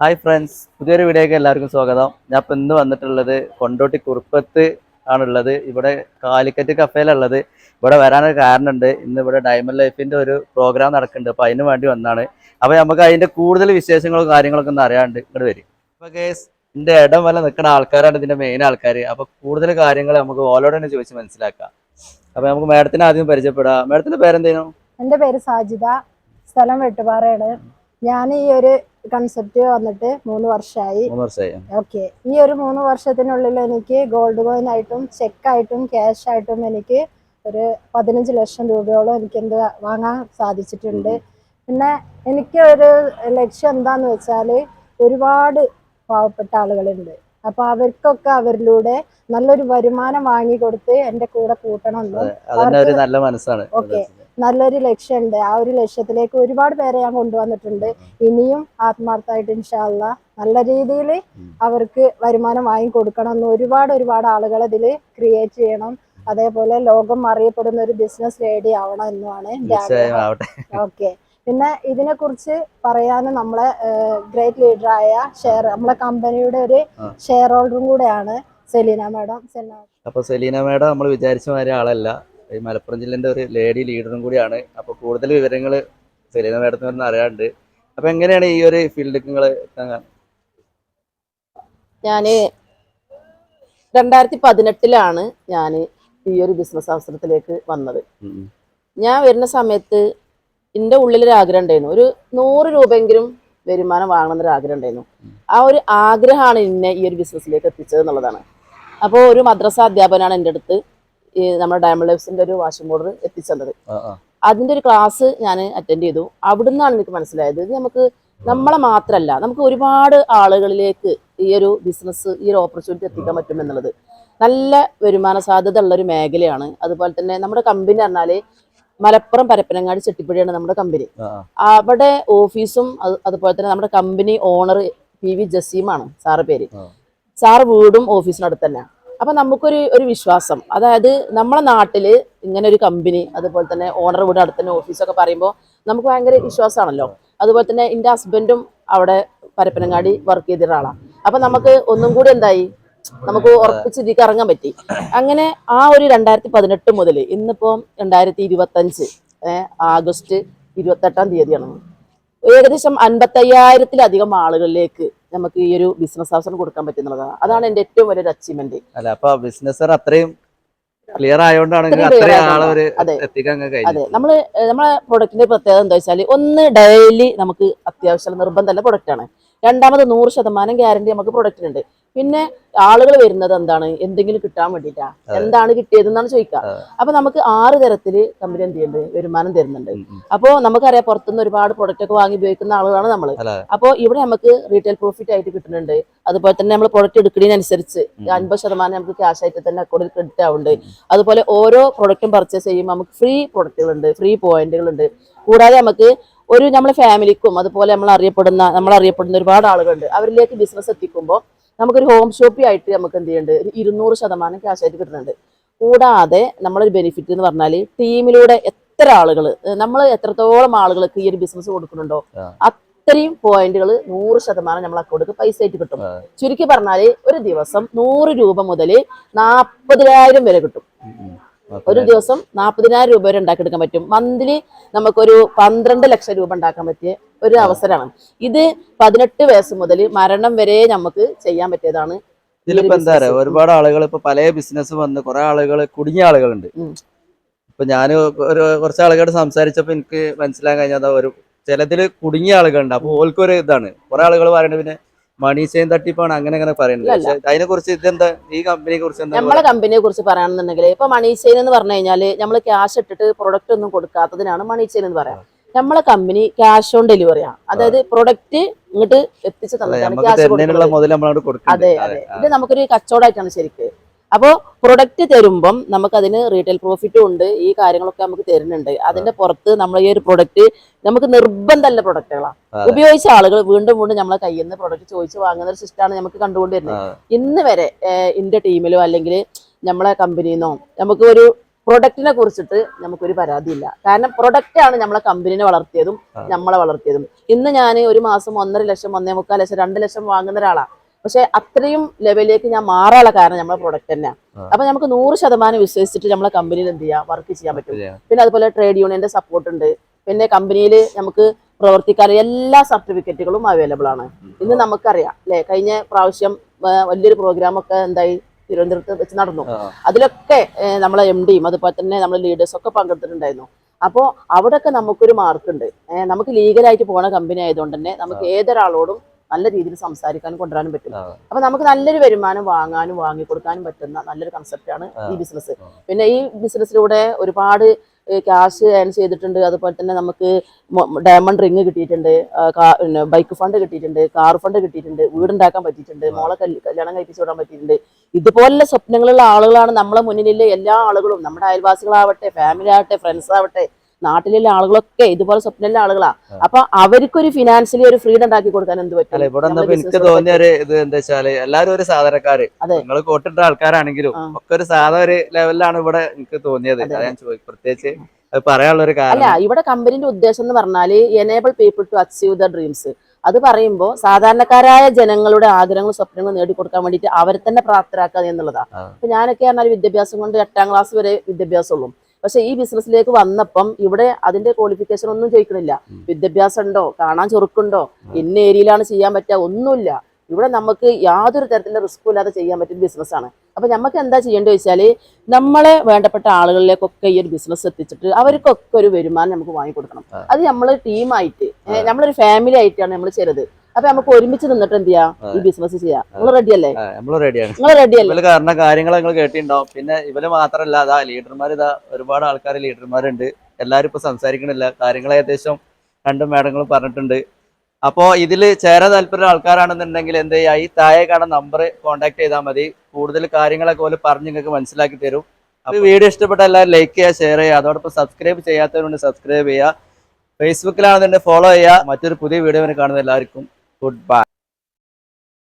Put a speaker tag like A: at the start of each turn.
A: Hi friends പുതിയൊരു വീഡിയോക്ക് എല്ലാവർക്കും സ്വാഗതം. ഞാൻ ഇപ്പം ഇന്ന് വന്നിട്ടുള്ളത് കൊണ്ടോട്ടി കുറുപ്പത്ത് ആണുള്ളത്. ഇവിടെ കാലിക്കറ്റ് കഫേലുള്ളത് ഇവിടെ വരാനൊരു കാരണമുണ്ട്. ഇന്ന് ഇവിടെ ഡയമണ്ട് ലൈഫിന്റെ ഒരു പ്രോഗ്രാം നടക്കുന്നുണ്ട്. അപ്പോൾ അതിന് വേണ്ടി വന്നാണ്. അപ്പോൾ നമുക്ക് അതിന്റെ കൂടുതൽ വിശേഷങ്ങളും കാര്യങ്ങളൊക്കെ ഒന്ന് അറിയാണ്ട് ഇങ്ങോട്ട് വരും. അപ്പോൾ കേസ് എന്റെ ഇടം വല്ല നിൽക്കുന്ന ആൾക്കാരാണ് ഇതിന്റെ മെയിൻ ആൾക്കാർ അപ്പോൾ കൂടുതൽ കാര്യങ്ങൾ നമുക്ക് ഓലോട് തന്നെ ചോദിച്ച് മനസ്സിലാക്കാം. അപ്പോൾ നമുക്ക് മാഡത്തിനെ ആദ്യം പരിചയപ്പെടാം. മാഡത്തിന്റെ പേരെന്തേനു?
B: എന്റെ പേര് സാജിത. സ്ഥലം വെട്ടുപാറയാണ്. ഞാൻ ഈ ഒരു കൺസെപ്റ്റ് വന്നിട്ട് മൂന്ന് വർഷമായി ഓക്കെ ഈ ഒരു മൂന്ന് വർഷത്തിനുള്ളിൽ എനിക്ക് ഗോൾഡ് കോയിൻ ആയിട്ടും ചെക്ക് ആയിട്ടും ക്യാഷ് ആയിട്ടും എനിക്ക് ഒരു പതിനഞ്ച് ലക്ഷം രൂപയോളം എനിക്ക് എന്ത് വാങ്ങാൻ സാധിച്ചിട്ടുണ്ട്. പിന്നെ എനിക്ക് ഒരു ലക്ഷ്യം എന്താന്ന് വെച്ചാൽ ഒരുപാട് പാവപ്പെട്ട ആളുകളുണ്ട്. അപ്പൊ അവർക്കൊക്കെ അവരിലൂടെ നല്ലൊരു വരുമാനം വാങ്ങിക്കൊടുത്ത് എന്റെ കൂടെ
A: കൂട്ടണം
B: ഓക്കേ. നല്ലൊരു ലക്ഷ്യമുണ്ട്. ആ ഒരു ലക്ഷ്യത്തിലേക്ക് ഒരുപാട് പേരെ ഞാൻ കൊണ്ടുവന്നിട്ടുണ്ട്. ഇനിയും ആത്മാർത്ഥമായിട്ട് ഇൻഷാല്ല നല്ല രീതിയിൽ അവർക്ക് വരുമാനം വാങ്ങി കൊടുക്കണം എന്ന് ഒരുപാട് ഒരുപാട് ആളുകൾ ഇതിൽ ക്രിയേറ്റ് ചെയ്യണം. അതേപോലെ ലോകം അറിയപ്പെടുന്ന ഒരു ബിസിനസ് ലേഡി ആവണം എന്നുമാണ് എന്റെ
A: തീർച്ചയായും
B: ആഗ്രഹം ഓക്കെ പിന്നെ ഇതിനെ കുറിച്ച് പറയാൻ നമ്മളെ ഗ്രേറ്റ് ലീഡറായ ഷെയർ നമ്മളെ കമ്പനിയുടെ ഒരു. ഷെയർ ഹോൾഡറും കൂടെയാണ് സെലീന മാഡം.
A: അപ്പൊ സെലീന മാഡം നമ്മൾ വിചാരിച്ച മാതിരി ആളല്ല. ഈ മലപ്പുറം ജില്ലേന്റെ ഒരു ലേഡി ലീഡറും കൂടിയാണ്. അപ്പോൾ കൂടുതൽ വിവരങ്ങൾ സെലീന മേഡത്തിന് നിന്ന് അറിയാണ്ട് അപ്പൊ എങ്ങനെയാണ് ഈ ഒരു ഫീൽഡിൽ നിങ്ങൾ
C: ഞാൻ രണ്ടായിരത്തി പതിനെട്ടിലാണ് ഞാൻ ഈ ഒരു ബിസിനസ് അവസരത്തിലേക്ക് വന്നത്. ഞാൻ വരുന്ന സമയത്ത് എന്റെ ഉള്ളിലൊരു ആഗ്രഹം ഉണ്ടായിരുന്നു. ഒരു നൂറ് രൂപയെങ്കിലും വരുമാനം വാങ്ങണമെന്നൊരു ആഗ്രഹം ഉണ്ടായിരുന്നു. ആ ഒരു ആഗ്രഹമാണ് എന്നെ ഈ ഒരു ബിസിനസ്സിലേക്ക് എത്തിച്ചത് എന്നുള്ളതാണ്. അപ്പോൾ ഒരു മദ്രസ അധ്യാപകനാണ് എന്റെ അടുത്ത് നമ്മുടെ ഡയമണ്ട് ലൈഫ്സിന്റെ ഒരു വാഷിംഗ് പൗഡർ എത്തിച്ചത്. അതിന്റെ ഒരു ക്ലാസ് ഞാൻ അറ്റൻഡ് ചെയ്തു. അവിടുന്നാണ് എനിക്ക് മനസ്സിലായത്. ഇത് നമുക്ക് നമ്മളെ മാത്രമല്ല നമുക്ക് ഒരുപാട് ആളുകളിലേക്ക് ഈ ഒരു ബിസിനസ് ഈ ഒരു ഓപ്പർച്യൂണിറ്റി എത്തിക്കാൻ പറ്റും എന്നുള്ളത്. നല്ല വരുമാന സാധ്യത ഉള്ള ഒരു മേഖലയാണ്. അതുപോലെ തന്നെ നമ്മുടെ കമ്പനി പറഞ്ഞാൽ മലപ്പുറം പരപ്പനങ്ങാടി ചെട്ടിപ്പുഴയാണ് നമ്മുടെ കമ്പനി അവിടെ ഓഫീസും അതുപോലെ തന്നെ നമ്മുടെ കമ്പനി ഓണർ പി വി ജസീമാണ് സാറ് പേര്. സാറ് വീടും ഓഫീസിനടുത്ത് തന്നെ അപ്പൊ നമുക്കൊരു ഒരു വിശ്വാസം. അതായത് നമ്മളെ നാട്ടിൽ ഇങ്ങനെ ഒരു കമ്പനി അതുപോലെ തന്നെ ഓണർ വീട് അടുത്തന്നെ ഓഫീസൊക്കെ പറയുമ്പോൾ നമുക്ക് ഭയങ്കര വിശ്വാസമാണല്ലോ. അതുപോലെ തന്നെ എന്റെ ഹസ്ബൻഡും അവിടെ പരപ്പനങ്ങാടി വർക്ക് ചെയ്ത ഒരാളാണ് അപ്പൊ നമുക്ക് ഒന്നും കൂടി എന്തായി? നമുക്ക് ഉറപ്പിച്ച് ഇതിക്ക് ഇറങ്ങാൻ പറ്റി. അങ്ങനെ ആ ഒരു രണ്ടായിരത്തി പതിനെട്ട് മുതൽ ഇന്നിപ്പോ രണ്ടായിരത്തി ഇരുപത്തഞ്ച് ആഗസ്റ്റ് ഇരുപത്തെട്ടാം തീയതിയാണ്. ഏകദേശം അൻപത്തയ്യായിരത്തിലധികം ആളുകളിലേക്ക് നമുക്ക് ഈ ഒരു ബിസിനസ് അവസരം കൊടുക്കാൻ പറ്റുന്നുള്ളതാണ്. അതാണ് എന്റെ ഏറ്റവും വലിയൊരു അച്ചീവ്മെന്റ്
A: അല്ല അപ്പൊ ബിസിനസ് അത്രയും ക്ലിയർ ആയതുകൊണ്ടാണ്
C: അതെ.
A: നമ്മൾ
C: നമ്മളെ പ്രൊഡക്റ്റിന്റെ പ്രത്യേകത എന്താ വെച്ചാൽ ഒന്ന് ഡെയിലി നമുക്ക് അത്യാവശ്യം നിർബന്ധമല്ല പ്രൊഡക്റ്റ് ആണ്. രണ്ടാമത് നൂറ് ശതമാനം ഗ്യാരണ്ടി നമുക്ക് പ്രൊഡക്റ്റിനുണ്ട് പിന്നെ ആളുകൾ വരുന്നത് എന്താണ്? എന്തെങ്കിലും കിട്ടാൻ വേണ്ടിയിട്ടാ. എന്താണ് കിട്ടിയതെന്നാണ് ചോദിക്കുക.
A: അതെ.
C: അപ്പൊ നമുക്ക് ആറ് തരത്തിൽ കമ്പനി എന്ത് ചെയ്യുന്നുണ്ട്? വരുമാനം തരുന്നുണ്ട്. അപ്പോൾ നമുക്കറിയാം പുറത്തുനിന്ന് ഒരുപാട് പ്രൊഡക്റ്റ് ഒക്കെ വാങ്ങി ഉപയോഗിക്കുന്ന ആളുകളാണ് നമ്മൾ. അപ്പോൾ ഇവിടെ നമുക്ക് റീറ്റെയിൽ പ്രോഫിറ്റ് ആയിട്ട് കിട്ടുന്നുണ്ട്. അതുപോലെ തന്നെ നമ്മൾ പ്രൊഡക്റ്റ് എടുക്കുന്നതിനനുസരിച്ച്. അൻപത് ശതമാനം നമുക്ക് ക്യാഷ് ആയിട്ട് തന്നെ അക്കൗണ്ടിൽ ക്രെഡിറ്റ് ആവുന്നുണ്ട്. അതുപോലെ ഓരോ പ്രൊഡക്റ്റും പർച്ചേസ് ചെയ്യുമ്പോൾ നമുക്ക് ഫ്രീ പ്രൊഡക്റ്റുകളുണ്ട് ഫ്രീ പോയിന്റുകളുണ്ട് കൂടാതെ നമുക്ക് ഒരു നമ്മളെ ഫാമിലിക്കും അതുപോലെ നമ്മൾ അറിയപ്പെടുന്ന നമ്മൾ അറിയപ്പെടുന്ന ഒരുപാട് ആളുകളുണ്ട്. അവരിലേക്ക് ബിസിനസ് എത്തിക്കുമ്പോൾ നമുക്കൊരു ഹോം ഷോപ്പി ആയിട്ട് നമുക്ക് എന്ത് ചെയ്യുന്നുണ്ട് ഒരു ഇരുന്നൂറ് ശതമാനം ക്യാഷ് ആയിട്ട് കിട്ടുന്നുണ്ട്. കൂടാതെ നമ്മളൊരു ബെനിഫിറ്റ് എന്ന് പറഞ്ഞാൽ ടീമിലൂടെ എത്ര ആളുകൾ നമ്മൾ എത്രത്തോളം ആളുകൾക്ക് ഈ ഒരു ബിസിനസ് കൊടുക്കുന്നുണ്ടോ അത്രയും പോയിന്റുകൾ നൂറ് ശതമാനം നമ്മൾ അക്കൗണ്ടിൽ പൈസ ആയിട്ട് കിട്ടും. ചുരുക്കി പറഞ്ഞാൽ ഒരു ദിവസം നൂറ് രൂപ മുതൽ നാൽപ്പതിനായിരം വരെ കിട്ടും. ഒരു ദിവസം നാൽപ്പതിനായിരം രൂപ വരെ ഉണ്ടാക്കിയെടുക്കാൻ പറ്റും. മന്ത്ലി നമുക്കൊരു പന്ത്രണ്ട് ലക്ഷം രൂപ ഉണ്ടാക്കാൻ പറ്റിയ ഒരു അവസരമാണ്. ഇത് പതിനെട്ട് വയസ്സ് മുതൽ മരണം വരെ നമുക്ക് ചെയ്യാൻ പറ്റിയതാണ്.
A: ഇതിലിപ്പോ എന്താ പറയാ ഒരുപാട് ആളുകൾ ഇപ്പൊ പല ബിസിനസ് വന്ന് കുറെ ആളുകൾ കുടുങ്ങിയ ആളുകളുണ്ട്. ഇപ്പൊ ഞാൻ ഒരു കുറച്ച് ആളുകളോട് സംസാരിച്ചപ്പോ എനിക്ക് മനസ്സിലാൻ കഴിഞ്ഞാൽ ഒരു ചിലതിൽ കുടുങ്ങിയ ആളുകളുണ്ട്. അപ്പൊ ഒരു ഇതാണ്. കുറെ ആളുകൾ പറയുന്നത് പിന്നെ മണി ചെയിൻ തട്ടിപ്പാണ് അങ്ങനെ അങ്ങനെ പറയുന്നത്. അതിനെ കുറിച്ച് ഇതെന്താ? ഈ കമ്പനിയെ കുറിച്ച്
C: നമ്മളെ കമ്പനിയെ കുറിച്ച് പറയുകയാണെന്നുണ്ടെങ്കിൽ ഇപ്പൊ മണി ചെയിൻ എന്ന് പറഞ്ഞു കഴിഞ്ഞാൽ നമ്മൾ ക്യാഷ് ഇട്ടിട്ട് പ്രൊഡക്റ്റ് ഒന്നും കൊടുക്കാത്തതിനാണ് മണി ചെയിൻ എന്ന് പറയാം. നമ്മളെ കമ്പനി ക്യാഷ് ഓൺ ഡെലിവറിയാണ് അതായത് പ്രൊഡക്റ്റ് ഇങ്ങോട്ട് എത്തിച്ച്
A: തന്നെ
C: തന്നിട്ടാണ് അതെ അതെ ഇത് നമുക്കൊരു കച്ചവടമായിട്ടാണ് ശരിക്ക്. അപ്പോൾ പ്രൊഡക്റ്റ് തരുമ്പം നമുക്ക് അതിന് റീറ്റെയിൽ പ്രോഫിറ്റും ഉണ്ട്. ഈ കാര്യങ്ങളൊക്കെ നമുക്ക് തരുന്നുണ്ട്. അതിന്റെ പുറത്ത് നമ്മൾ ഈ ഒരു പ്രൊഡക്റ്റ് നമുക്ക് നിർബന്ധമല്ല പ്രൊഡക്റ്റുകളാണ് ഉപയോഗിച്ച ആളുകൾ വീണ്ടും വീണ്ടും നമ്മളെ കയ്യിൽ നിന്ന് പ്രൊഡക്റ്റ് ചോദിച്ച് വാങ്ങുന്ന ഒരു സിസ്റ്റമാണ് നമുക്ക് കണ്ടുകൊണ്ടിരുന്നത്. ഇന്ന് വരെ എന്റെ ടീമിലോ അല്ലെങ്കിൽ നമ്മളെ കമ്പനിന്നോ നമുക്ക് ഒരു പ്രൊഡക്റ്റിനെ കുറിച്ചിട്ട് നമുക്കൊരു പരാതിയില്ല. കാരണം പ്രൊഡക്റ്റ് ആണ് നമ്മളെ കമ്പനിനെ വളർത്തിയതും നമ്മളെ വളർത്തിയതും. ഇന്ന് ഞാൻ ഒരു മാസം ഒന്നര ലക്ഷം ഒന്നേ മുക്കാൽ ലക്ഷം രണ്ട് ലക്ഷം വാങ്ങുന്ന ഒരാളാണ് പക്ഷെ അത്രയും ലെവലിലേക്ക് ഞാൻ മാറാനുള്ള കാരണം നമ്മളെ പ്രൊഡക്റ്റ് തന്നെയാണ്. അപ്പൊ നമുക്ക് നൂറ് ശതമാനം വിശ്വസിച്ചിട്ട് നമ്മളെ കമ്പനിയിൽ എന്ത് ചെയ്യാം? വർക്ക് ചെയ്യാൻ പറ്റും. പിന്നെ അതുപോലെ ട്രേഡ് യൂണിയന്റെ സപ്പോർട്ട് ഉണ്ട്. പിന്നെ കമ്പനിയിൽ നമുക്ക് പ്രവർത്തിക്കാൻ എല്ലാ സർട്ടിഫിക്കറ്റുകളും അവൈലബിൾ ആണ്. ഇന്ന് നമുക്കറിയാം അല്ലെ? കഴിഞ്ഞ പ്രാവശ്യം വലിയൊരു പ്രോഗ്രാം ഒക്കെ എന്തായി? തിരുവനന്തപുരത്ത് വെച്ച് നടന്നു. അതിലൊക്കെ നമ്മളെ എം ഡിയും അതുപോലെ തന്നെ നമ്മളെ ലീഡേഴ്സ് ഒക്കെ പങ്കെടുത്തിട്ടുണ്ടായിരുന്നു. അപ്പോൾ അവിടെയൊക്കെ നമുക്കൊരു മാർക്കുണ്ട്. നമുക്ക് ലീഗലായിട്ട് പോണ കമ്പനി ആയതുകൊണ്ട് തന്നെ നമുക്ക് ഏതൊരാളോടും നല്ല രീതിയിൽ സംസാരിക്കാനും കൊണ്ടുവരാനും പറ്റും. അപ്പൊ നമുക്ക് നല്ലൊരു വരുമാനം വാങ്ങാനും വാങ്ങിക്കൊടുക്കാനും പറ്റുന്ന നല്ലൊരു കൺസെപ്റ്റാണ് ഈ ബിസിനസ് പിന്നെ ഈ ബിസിനസ്സിലൂടെ ഒരുപാട് ക്യാഷ് ഏൺ ചെയ്തിട്ടുണ്ട്. അതുപോലെ തന്നെ നമുക്ക് ഡയമണ്ട് റിങ് കിട്ടിയിട്ടുണ്ട്. ബൈക്ക് ഫണ്ട് കിട്ടിയിട്ടുണ്ട് കാർ ഫണ്ട് കിട്ടിയിട്ടുണ്ട് വീടുണ്ടാക്കാൻ പറ്റിയിട്ടുണ്ട് മോളെ കല്യാണം കഴിപ്പിച്ചു വിടാൻ പറ്റിയിട്ടുണ്ട്. ഇതുപോലുള്ള സ്വപ്നങ്ങളുള്ള ആളുകളാണ് നമ്മളെ മുന്നിലുള്ള എല്ലാ ആളുകളും. നമ്മുടെ അയൽവാസികളാവട്ടെ ഫാമിലി ആവട്ടെ ഫ്രണ്ട്സ് ആവട്ടെ നാട്ടിലുള്ള ആളുകളൊക്കെ ഇതുപോലെ സ്വപ്നമുള്ള ആളുകളാ. അപ്പൊ അവർക്കൊരു ഫിനാൻഷ്യലി ഒരു ഫ്രീഡം ഉണ്ടാക്കി കൊടുക്കാൻ എന്ത് പറ്റും?
A: അല്ല ഇവിടെ എനിക്ക് തോന്നിയ ഒരു ഇത് എന്താ വെച്ചാൽ എല്ലാരും ഒരു സാധാരണക്കാര്. നിങ്ങൾ കോട്ടിട്ട ആൾക്കാരാണെങ്കിലും ഒക്കെ ഒരു സാധാ ഒരു ലെവലിലാണ് ഇവിടെ എനിക്ക് തോന്നിയത്. ഞാൻ പ്രത്യേകിച്ച് പറയാനുള്ള ഒരു
C: അല്ല
A: കാരണം.
C: ഇവിടെ കമ്പനിന്റെ ഉദ്ദേശം എന്ന് പറഞ്ഞാൽ enable people to achieve the dreams അത് പറയുമ്പോൾ സാധാരണക്കാരായ ജനങ്ങളുടെ ആഗ്രഹങ്ങൾ സ്വപ്നങ്ങൾ നേടിക്കൊടുക്കാൻ വേണ്ടിയിട്ട് അവരെ തന്നെ പ്രാപ്തരാക്കുക എന്നുള്ളതാണ് അപ്പൊ ഞാനൊക്കെ പറഞ്ഞാൽ വിദ്യാഭ്യാസം കൊണ്ട് എട്ടാം ക്ലാസ് വരെ വിദ്യാഭ്യാസമുള്ളൂ. പക്ഷെ ഈ ബിസിനസ്സിലേക്ക് വന്നപ്പം ഇവിടെ അതിന്റെ ക്വാളിഫിക്കേഷൻ ഒന്നും ചോദിക്കണില്ല. വിദ്യാഭ്യാസം ഉണ്ടോ? കാണാൻ ചെറുക്കുണ്ടോ? ഇന്ന ഏരിയയിലാണ് ചെയ്യാൻ പറ്റുക? ഒന്നുമില്ല. ഇവിടെ നമുക്ക് യാതൊരു തരത്തിലുള്ള റിസ്ക്കും ഇല്ലാതെ ചെയ്യാൻ പറ്റുന്ന ബിസിനസ്സാണ് അപ്പൊ നമുക്ക് എന്താ ചെയ്യേണ്ടത് വെച്ചാൽ നമ്മളെ വേണ്ടപ്പെട്ട ആളുകളിലേക്കൊക്കെ ഈ ഒരു ബിസിനസ് എത്തിച്ചിട്ട് അവർക്കൊക്കെ ഒരു വരുമാനം നമുക്ക് വാങ്ങിക്കൊടുക്കണം.
A: കൊടുക്കണം
C: അത് നമ്മൾ ടീമായിട്ട് നമ്മളൊരു ഫാമിലി ആയിട്ടാണ് നമ്മൾ ചെയ്തത് അപ്പൊ നമുക്ക് ഒരുമിച്ച് നിന്നിട്ട് എന്ത് ചെയ്യാം? ഈ ബിസിനസ് ചെയ്യാം. നിങ്ങൾ റെഡി അല്ലേ?
A: നമ്മൾ റെഡിയാണ്
C: നിങ്ങൾ റെഡി അല്ലേ?
A: കാരണം കാര്യങ്ങൾ നിങ്ങൾ കേട്ടിട്ടുണ്ടാവും. പിന്നെ ഇവർ മാത്രല്ല അതാ ലീഡർമാർ ഇതാ ഒരുപാട് ആൾക്കാർ ലീഡർമാരുണ്ട് എല്ലാരും ഇപ്പൊ സംസാരിക്കണില്ല. കാര്യങ്ങൾ ഏകദേശം രണ്ടും മേഡങ്ങളും പറഞ്ഞിട്ടുണ്ട്. അപ്പോ ഇതിൽ ചേരാൻ താല്പര്യമുള്ള ആൾക്കാരാണെന്നുണ്ടെങ്കിൽ എന്ത് ചെയ്യുക ഈ താഴെ കാണുന്ന നമ്പർ കോൺടാക്ട് ചെയ്താൽ മതി. കൂടുതൽ കാര്യങ്ങളൊക്കെ പോലെ പറഞ്ഞ് നിങ്ങൾക്ക് മനസ്സിലാക്കി തരും. അപ്പോൾ വീഡിയോ ഇഷ്ടപ്പെട്ട എല്ലാവരും ലൈക്ക് ചെയ്യുക ഷെയർ ചെയ്യുക. അതോടൊപ്പം സബ്സ്ക്രൈബ് ചെയ്യാത്തവരുണ്ട് സബ്സ്ക്രൈബ് ചെയ്യുക. ഫേസ്ബുക്കിലാണെന്നുണ്ടെങ്കിൽ ഫോളോ ചെയ്യുക. മറ്റൊരു പുതിയ വീഡിയോ കാണുന്ന എല്ലാവർക്കും. Good bye